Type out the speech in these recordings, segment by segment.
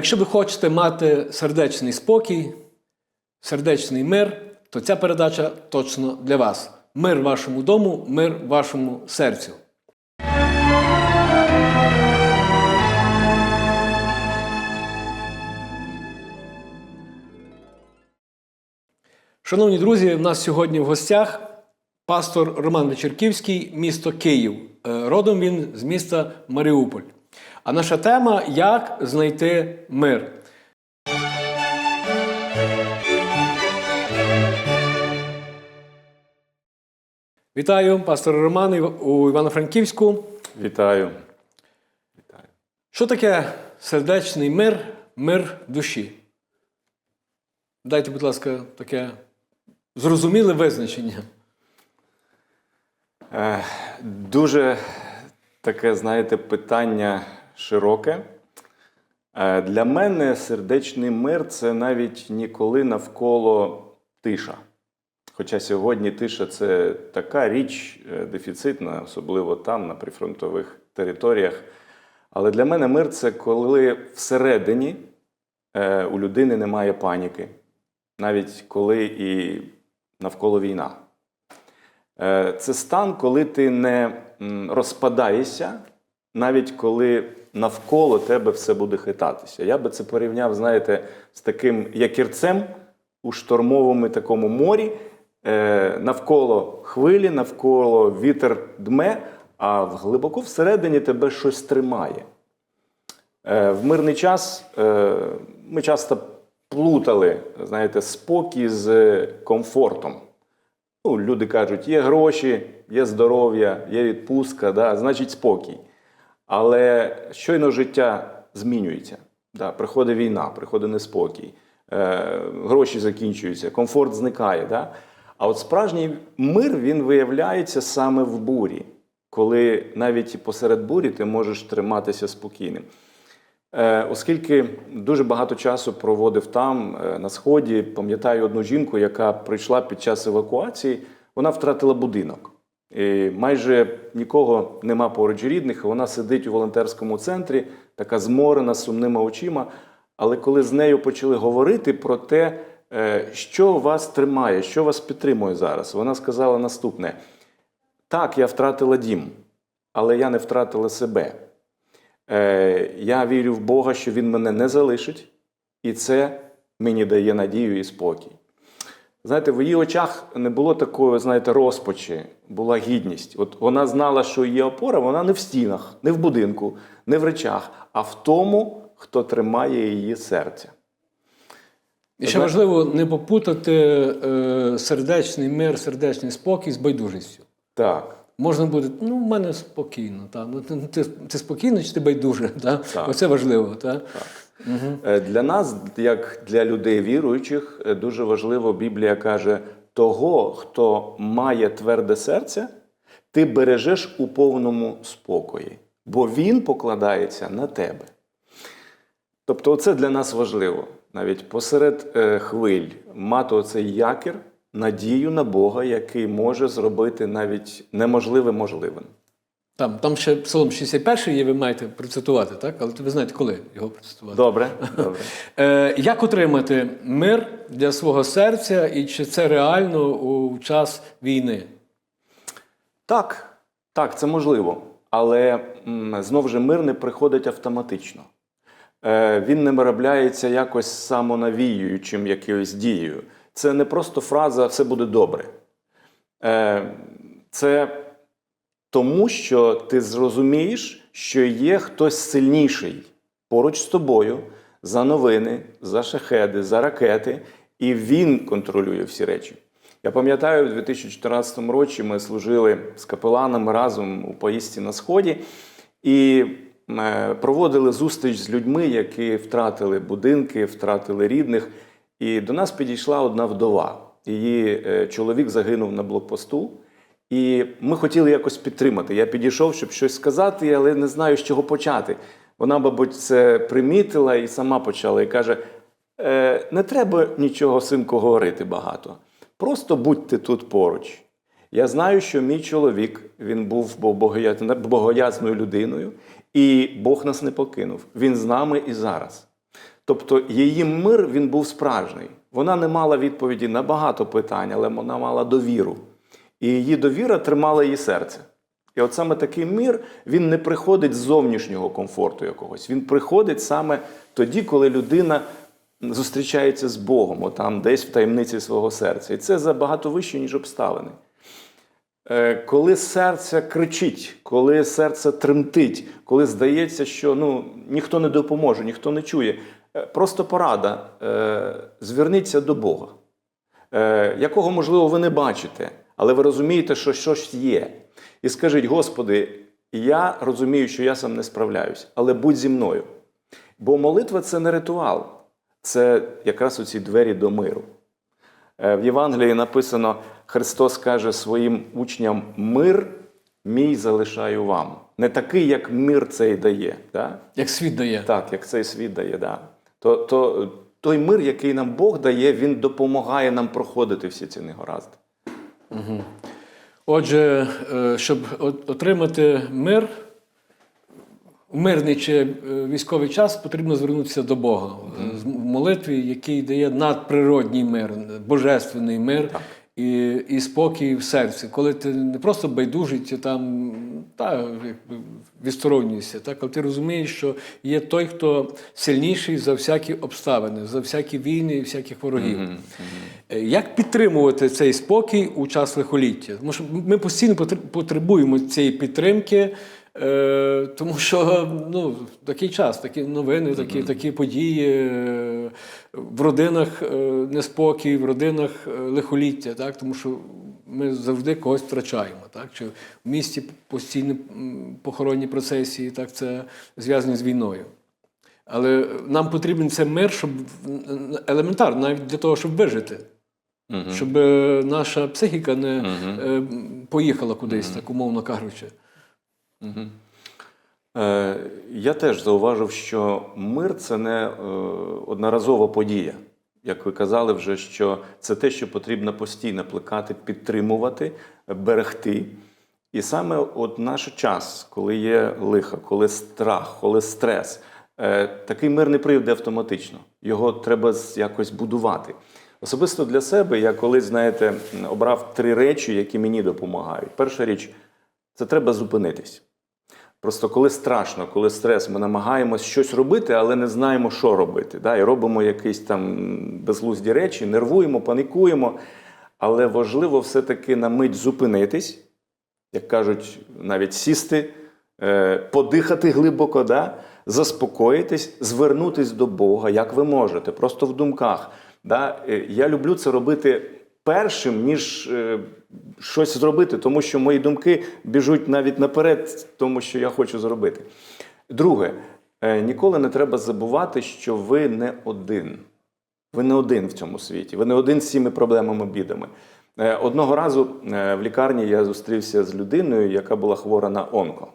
якщо ви хочете мати сердечний спокій, сердечний мир, то ця передача точно для вас. Мир вашому дому, мир вашому серцю. Шановні друзі, в нас сьогодні в гостях пастор Роман Вечерківський, місто Київ. Е, Родом він з міста Маріуполь. А наша тема як знайти мир. Вітаю, пастор Роман у Івано-Франківську. Вітаю. Вітаю. Що таке сердечний мир, мир душі? Дайте, будь ласка, таке зрозуміле визначення. Е, Дуже таке, знаєте, питання широке. Е, Для мене сердечний мир це навіть ніколи навколо тиша. Хоча сьогодні тиша це така річ е, дефіцитна, особливо там, на прифронтових територіях. Але для мене мир це коли всередині е, у людини немає паніки, навіть коли і навколо війна. Це стан, коли ти не розпадаєшся, навіть коли навколо тебе все буде хитатися. Я би це порівняв, знаєте, з таким якірцем у штормовому такому морі. Е, Навколо хвилі, навколо вітер дме, а глибоко всередині тебе щось тримає. Е, В мирний час е, ми часто плутали, знаєте, спокій з комфортом. Ну, люди кажуть, є гроші, є здоров'я, є відпустка, да, значить спокій. Але щойно життя змінюється. Да, приходить війна, приходить неспокій, е, гроші закінчуються, комфорт зникає. Да? А от справжній мир він виявляється саме в бурі, коли навіть посеред бурі ти можеш триматися спокійним. Е, Оскільки дуже багато часу проводив там, е, на сході, пам'ятаю одну жінку, яка прийшла під час евакуації, вона втратила будинок. Майже нікого нема поруч рідних. Вона сидить у волонтерському центрі, така зморена, сумними очима. Але коли з нею почали говорити про те, е, що вас тримає, що вас підтримує зараз, вона сказала наступне: так, я втратила дім, але я не втратила себе. Е, Я вірю в Бога, що Він мене не залишить, і це мені дає надію і спокій. Знаєте, в її очах не було такої, знаєте, розпачі, була гідність. От вона знала, що її опора, вона не в стінах, не в будинку, не в речах, а в тому, хто тримає її серце. І ще важливо не попутати е, сердечний мир, сердечний спокій з байдужістю. Так. Можна буде, ну, в мене спокійно. Та. Ну, ти, ти, спокійно чи ти байдуже? Та? Так. Оце важливо. Та? Е, Для нас, як для людей віруючих, е, дуже важливо, Біблія каже: того, хто має тверде серце, ти бережеш у повному спокої, бо він покладається на тебе. Тобто, це для нас важливо. Навіть посеред е, хвиль мати оцей якір, надію на Бога, який може зробити навіть неможливе можливим. Там, там ще Псалом 61 є, ви маєте процитувати, так? але ви знаєте, коли його процитувати. Добре? Добре. Е, як отримати мир для свого серця і чи це реально у час війни? Так, так, це можливо. Але м, знов же мир не приходить автоматично. Е, він не виробляється якось самонавіюючим якоюсь дією. Це не просто фраза все буде добре. Е, це тому, що ти зрозумієш, що є хтось сильніший поруч з тобою за новини, за шахеди, за ракети, і він контролює всі речі. Я пам'ятаю, у 2014 році ми служили з капеланами разом у поїздці на Сході і е, проводили зустріч з людьми, які втратили будинки, втратили рідних. І до нас підійшла одна вдова. Її е, чоловік загинув на блокпосту. І ми хотіли якось підтримати. Я підійшов, щоб щось сказати, але не знаю, з чого почати. Вона, мабуть, це примітила і сама почала і каже: е, не треба нічого синку говорити багато. Просто будьте тут поруч. Я знаю, що мій чоловік він був богоязною людиною, і Бог нас не покинув. Він з нами і зараз. Тобто її мир він був справжній. Вона не мала відповіді на багато питань, але вона мала довіру. І її довіра тримала її серце. І от саме такий мир він не приходить з зовнішнього комфорту якогось. Він приходить саме тоді, коли людина зустрічається з Богом, отам десь в таємниці свого серця. І це забагато вище, ніж обставини. Е, Коли серце кричить, коли серце тремтить, коли здається, що ну, ніхто не допоможе, ніхто не чує, е, просто порада: е, зверніться до Бога, якого, можливо, ви не бачите, але ви розумієте, що щось є. І скажіть, Господи, я розумію, що я сам не справляюсь, але будь зі мною. Бо молитва це не ритуал, це якраз оці двері до миру. Е, В Євангелії написано: Христос каже своїм учням: мир мій залишаю вам. Не такий, як мир цей дає. Да? Як світ дає. Так, як цей світ дає. Да. То, то той мир, який нам Бог дає, він допомагає нам проходити всі ці негаразди. Отже, е, щоб отримати мир, в мирний чи е, військовий час потрібно звернутися до Бога. В молитві, який дає надприродній мир, божественний мир і, і спокій в серці. Коли ти не просто байдужий, чи там та, відсторонюєшся, так, але ти розумієш, що є той, хто сильніший за всякі обставини, за всякі війни і всяких ворогів. Е, Як підтримувати цей спокій у час лихоліття? Тому що ми постійно потребуємо цієї підтримки, е, тому що ну, такий час, такі новини, такі, такі події е, в родинах е, неспокій, в родинах лихоліття, так? тому що ми завжди когось втрачаємо. Так? Чи в місті постійні похоронні процесії, так? це зв'язані з війною. Але нам потрібен це мир, щоб елементарно, навіть для того, щоб вижити. Щоб наша психіка не поїхала кудись, так умовно кажучи. Е, я теж зауважив, що мир це не е, одноразова подія. Як ви казали вже, що це те, що потрібно постійно плекати, підтримувати, берегти. І саме от наш час, коли є лихо, коли страх, коли стрес, е, такий мир не прийде автоматично. Його треба якось будувати. Особисто для себе я колись, знаєте, обрав три речі, які мені допомагають. Перша річ це треба зупинитись. Просто коли страшно, коли стрес, ми намагаємось щось робити, але не знаємо, що робити. Да? І робимо якісь там безглузді речі, нервуємо, панікуємо. Але важливо все-таки на мить зупинитись, як кажуть, навіть сісти, е, подихати глибоко, да? заспокоїтись, звернутись до Бога, як ви можете, просто в думках. Да? Е, Я люблю це робити першим, ніж е, щось зробити, тому що мої думки біжуть навіть наперед, тому що я хочу зробити. Друге, е, ніколи не треба забувати, що ви не один. Ви не один в цьому світі, ви не один з цими проблемами, бідами. Е, Одного разу е, в лікарні я зустрівся з людиною, яка була хвора на онко.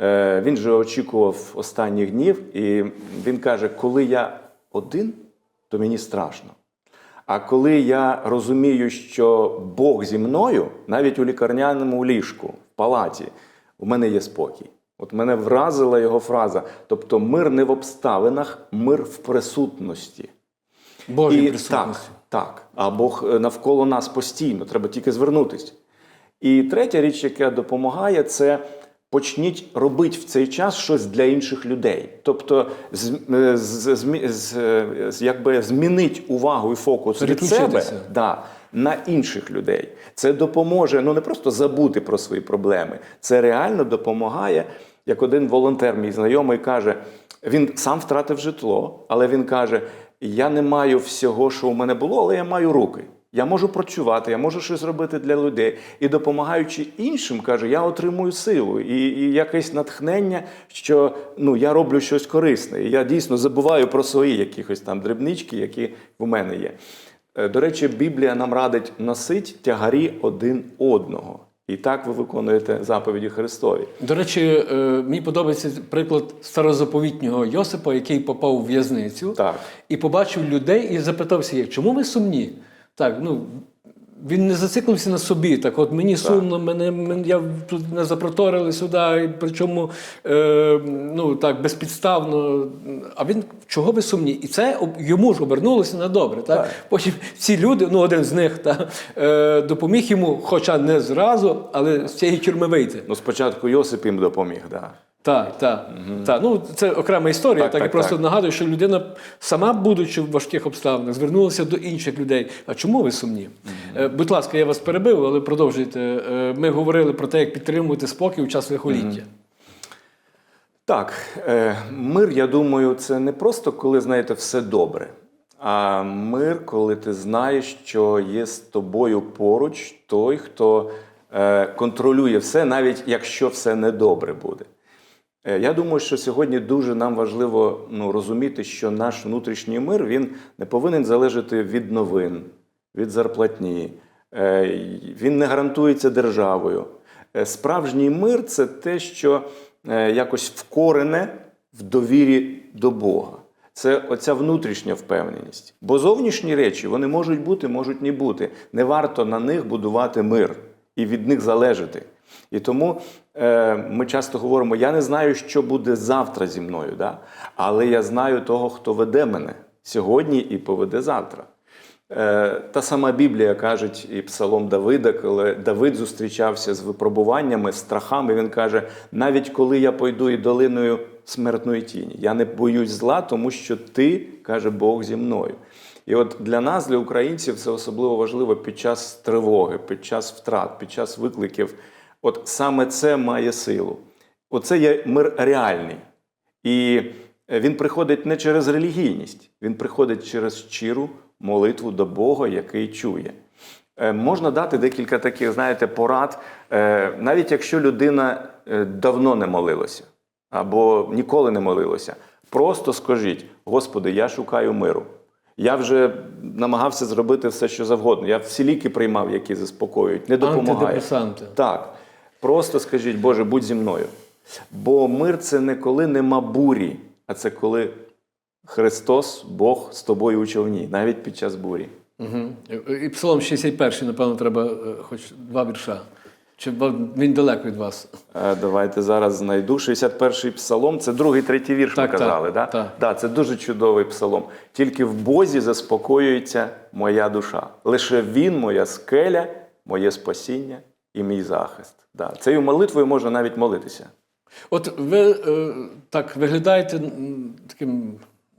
Е, Він же очікував останніх днів, і він каже: коли я один, то мені страшно. А коли я розумію, що Бог зі мною, навіть у лікарняному ліжку, в палаті, у мене є спокій. От мене вразила його фраза. Тобто, мир не в обставинах, мир в присутності. Божій І присутності. Так, так. А Бог е, навколо нас постійно, треба тільки звернутися. І третя річ, яка допомагає, це почніть робити в цей час щось для інших людей. Тобто, з, е, з, з, е, з- якби змінить увагу і фокус від себе да, на інших людей. Це допоможе ну не просто забути про свої проблеми, це реально допомагає. Як один волонтер, мій знайомий, каже, він сам втратив житло, але він каже: Я не маю всього, що у мене було, але я маю руки. Я можу працювати, я можу щось робити для людей. І допомагаючи іншим, каже, я отримую силу і, і якесь натхнення, що ну, я роблю щось корисне. І я дійсно забуваю про свої якихось там дрібнички, які в мене є. Е, До речі, Біблія нам радить носить тягарі один одного. І так ви виконуєте заповіді Христові. До речі, е, мені подобається приклад старозаповітнього Йосипа, який попав у в'язницю Так. і побачив людей і запитався їх, чому ви сумні? Так, ну він не зациклився на собі. Так, от мені сумно, мене, мен- я тут не запроторили сюди, і причому е, ну, так, безпідставно. А він чого ви сумні? І це йому ж обернулося на добре. Так? Так. Потім ці люди, ну один з них, так, е, допоміг йому, хоча не зразу, але з цієї тюрми вийти. Ну, спочатку Йосип їм допоміг, да. Так, так. так. Ну, це окрема історія. Так, Так, так, я просто так. нагадую, що людина, сама будучи в важких обставинах, звернулася до інших людей. А чому ви сумні? Е, Будь ласка, я вас перебив, але продовжуйте. Е, Ми говорили про те, як підтримувати спокій у час лихоліття. Так, е, мир, я думаю, це не просто коли, знаєте, все добре. А мир, коли ти знаєш, що є з тобою поруч той, хто контролює все, навіть якщо все недобре буде. Е, Я думаю, що сьогодні дуже нам важливо ну, розуміти, що наш внутрішній мир він не повинен залежати від новин, від зарплатні. Е, Він не гарантується державою. Е, Справжній мир це те, що якось вкорене в довірі до Бога. Це оця внутрішня впевненість. Бо зовнішні речі вони можуть бути, можуть не бути. Не варто на них будувати мир і від них залежати. І тому е, ми часто говоримо: я не знаю, що буде завтра зі мною, да? але я знаю того, хто веде мене сьогодні і поведе завтра. Е, та сама Біблія каже, і Псалом Давида, коли Давид зустрічався з випробуваннями, страхами, він каже: навіть коли я пойду і долиною смертної тіні, я не боюсь зла, тому що ти, каже Бог, зі мною. І от для нас, для українців, це особливо важливо під час тривоги, під час втрат, під час викликів. От саме це має силу. Оце є мир реальний. І е, він приходить не через релігійність, він приходить через щиру молитву до Бога, який чує. Е, Можна дати декілька таких, знаєте, порад, е, навіть якщо людина давно не молилася або ніколи не молилася. Просто скажіть: Господи, я шукаю миру. Я вже намагався зробити все, що завгодно. Я всі ліки приймав, які заспокоюють, не допомагають. Антидепресанти. Так. Просто скажіть, Боже, будь зі мною. Бо мир це не коли нема бурі, а це коли Христос, Бог з тобою у човні, навіть під час бурі. Угу. І Псалом 61, напевно, треба е, хоч два вірша. Чи він далеко від вас? Е, Давайте зараз знайду 61-й псалом. Це другий, третій вірш Так, ми так, казали. да? так. Да, це дуже чудовий псалом. Тільки в Бозі заспокоюється моя душа. Лише Він, моя скеля, моє спасіння і мій захист. Да. Цією молитвою можна навіть молитися. От ви е, так виглядаєте таким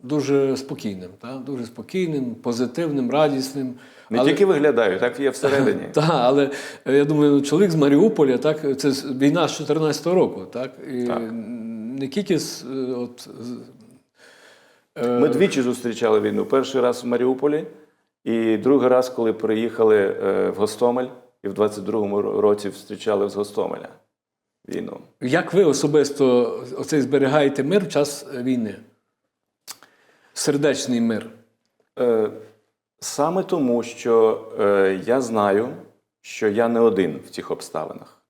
дуже спокійним, та? дуже спокійним, позитивним, радісним. Не тільки виглядаю, так є всередині. Так, але е, я думаю, ну, чоловік з Маріуполя, так, це війна з 14-го року, так? І Так. не тільки з, е, от, е, Ми двічі зустрічали війну. Перший раз в Маріуполі, і другий раз, коли приїхали в Гостомель, і в 22-му році зустрічали з Гостомеля війну. Як ви особисто оцей зберігаєте мир в час війни? Сердечний мир. Е, Саме тому, що е, я знаю, що я не один в цих обставинах.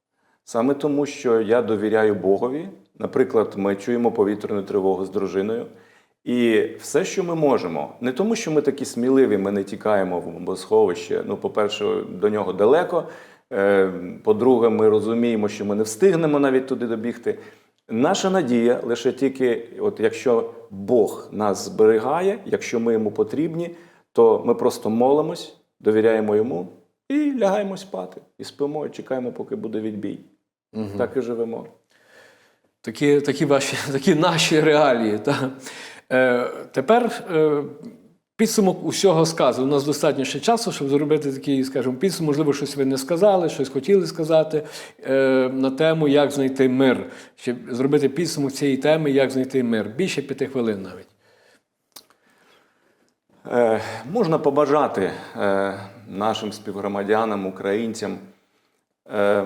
Саме тому, що я довіряю Богові. Наприклад, ми чуємо повітряну тривогу з дружиною. І все, що ми можемо, не тому, що ми такі сміливі, ми не тікаємо в бомбосховище. Ну, по-перше, до нього далеко. Е, По-друге, ми розуміємо, що ми не встигнемо навіть туди добігти. Наша надія лише тільки, от якщо Бог нас зберігає, якщо ми йому потрібні, то ми просто молимось, довіряємо йому і лягаємо спати. І спимо, і чекаємо, поки буде відбій. Так і живемо. Такі, такі, ваші, такі наші реалії. Та. Е, тепер е, підсумок усього сказу. У нас достатньо ще часу, щоб зробити такий, скажімо, підсумок. Можливо, щось ви не сказали, щось хотіли сказати е, на тему, як знайти мир. Щоб зробити підсумок цієї теми, як знайти мир. Більше п'яти хвилин навіть. Е, можна побажати е, нашим співгромадянам, українцям. Е,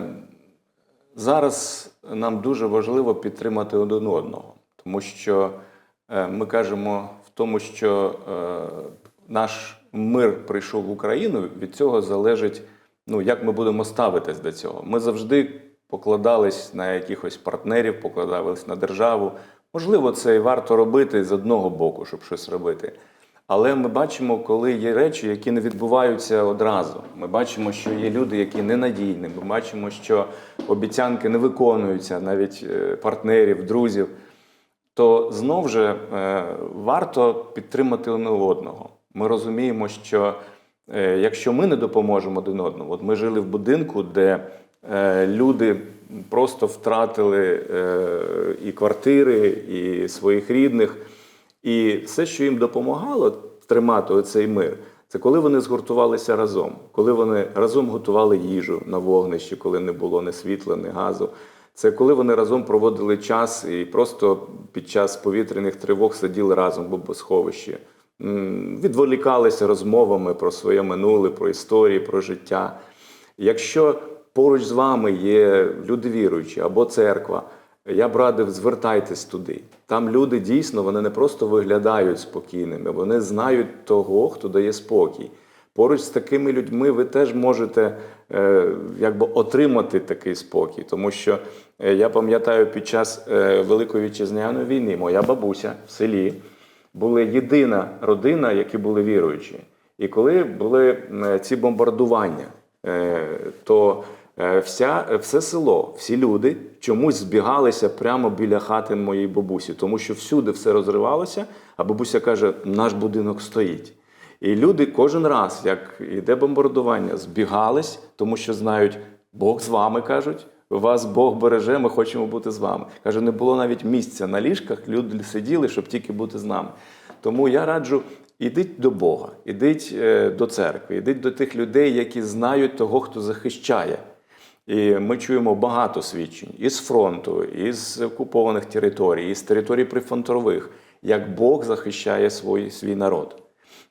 зараз нам дуже важливо підтримати один одного, тому що ми кажемо в тому, що е, наш мир прийшов в Україну, від цього залежить, ну, як ми будемо ставитись до цього. Ми завжди покладались на якихось партнерів, покладались на державу. Можливо, це і варто робити з одного боку, щоб щось робити. Але ми бачимо, коли є речі, які не відбуваються одразу. Ми бачимо, що є люди, які ненадійні. Ми бачимо, що обіцянки не виконуються, навіть е, партнерів, друзів. То знов же е, варто підтримати одне одного. Ми розуміємо, що е, якщо ми не допоможемо один одному, от ми жили в будинку, де е, люди просто втратили і квартири, і своїх рідних. І все, що їм допомагало тримати оцей мир, це коли вони згуртувалися разом, коли вони разом готували їжу на вогнищі, коли не було ні світла, ні газу. Це коли вони разом проводили час і просто під час повітряних тривог сиділи разом в бомбосховищі, відволікалися розмовами про своє минуле, про історії, про життя. Якщо поруч з вами є люди віруючі або церква, я б радив, звертайтесь туди. Там люди дійсно вони не просто виглядають спокійними, вони знають того, хто дає спокій. Поруч з такими людьми ви теж можете е, якби отримати такий спокій, тому що е, я пам'ятаю під час е, Великої вітчизняної війни моя бабуся в селі була єдина родина, які були віруючі. І коли були е, ці бомбардування, е, то е, вся, е, все село, всі люди чомусь збігалися прямо біля хати моєї бабусі, тому що всюди все розривалося, а бабуся каже: наш будинок стоїть. І люди кожен раз, як йде бомбардування, збігались, тому що знають, Бог з вами кажуть. Вас Бог береже, ми хочемо бути з вами. Каже, не було навіть місця на ліжках, люди сиділи, щоб тільки бути з нами. Тому я раджу, ідіть до Бога, ідіть е, до церкви, ідіть до тих людей, які знають того, хто захищає. І ми чуємо багато свідчень із фронту, із окупованих територій, із територій прифронтових, як Бог захищає свій, свій народ.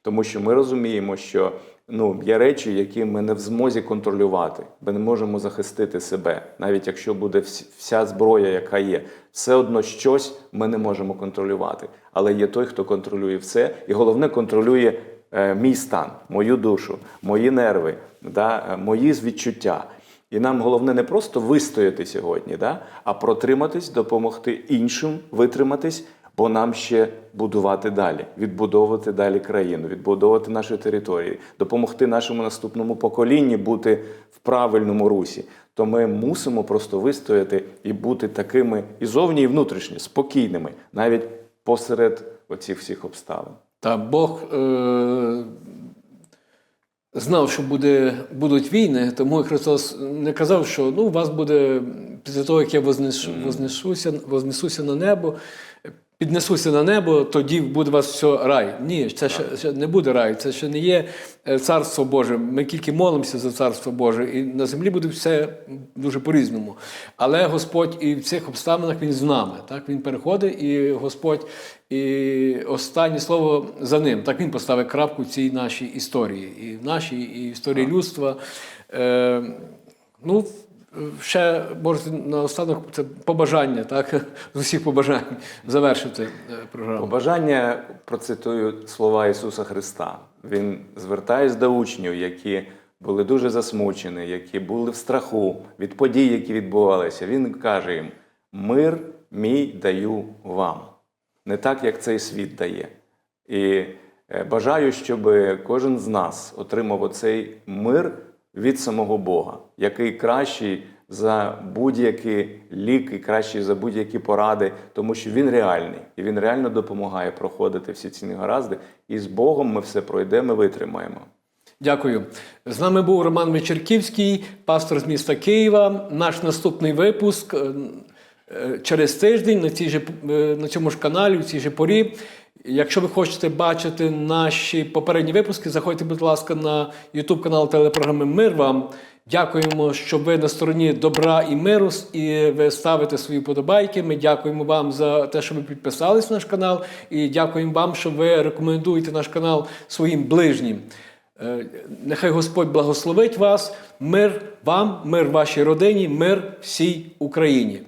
Тому що ми розуміємо, що ну, є речі, які ми не в змозі контролювати. Ми не можемо захистити себе, навіть якщо буде вся зброя, яка є, все одно щось ми не можемо контролювати. Але є той, хто контролює все, і головне контролює е, мій стан, мою душу, мої нерви, да, е, мої відчуття. І нам головне не просто вистояти сьогодні, да, а протриматись, допомогти іншим витриматись, бо нам ще будувати далі, відбудовувати далі країну, відбудовувати наші території, допомогти нашому наступному поколінню бути в правильному русі. То ми мусимо просто вистояти і бути такими і зовні, і внутрішньо спокійними, навіть посеред оцих всіх обставин. Та Бог е, знав, що буде, будуть війни, тому Христос не казав, що ну, у вас буде після того, як я вознесуся, вознесуся на небо, піднесуся на небо, тоді буде у вас все рай. Ні, це ще, ще не буде рай, це ще не є е, царство Боже. Ми тільки молимося за царство Боже, і на землі буде все дуже по-різному. Але Господь і в цих обставинах Він з нами. Так? Він переходить, і Господь, і останнє слово за ним. Так він поставить крапку в цій нашій історії, і в нашій і в історії людства. Е, ну, ще можете наостанок це побажання, так? З усіх побажань завершити е, програму. Побажання процитую слова Ісуса Христа. Він звертається до учнів, які були дуже засмучені, які були в страху від подій, які відбувалися. Він каже їм: Мир мій даю вам, не так, як цей світ дає. І е, бажаю, щоб кожен з нас отримав оцей мир від самого Бога, який кращий за будь-які ліки, кращий за будь-які поради, тому що він реальний і він реально допомагає проходити всі ці негаразди. І з Богом ми все пройдемо, і витримаємо. Дякую. З нами був Роман Вечерківський, пастор з міста Києва. Наш наступний випуск е, е, через тиждень на, цій же, е, на цьому ж каналі, в цій же порі. Якщо ви хочете бачити наші попередні випуски, заходьте, будь ласка, на YouTube канал телепрограми Мир вам. Дякуємо, що ви на стороні добра і миру і ви ставите свої подобайки. Ми дякуємо вам за те, що ви підписались на наш канал, і дякуємо вам, що ви рекомендуєте наш канал своїм ближнім. Е, Нехай Господь благословить вас, мир вам, мир вашій родині, мир всій Україні.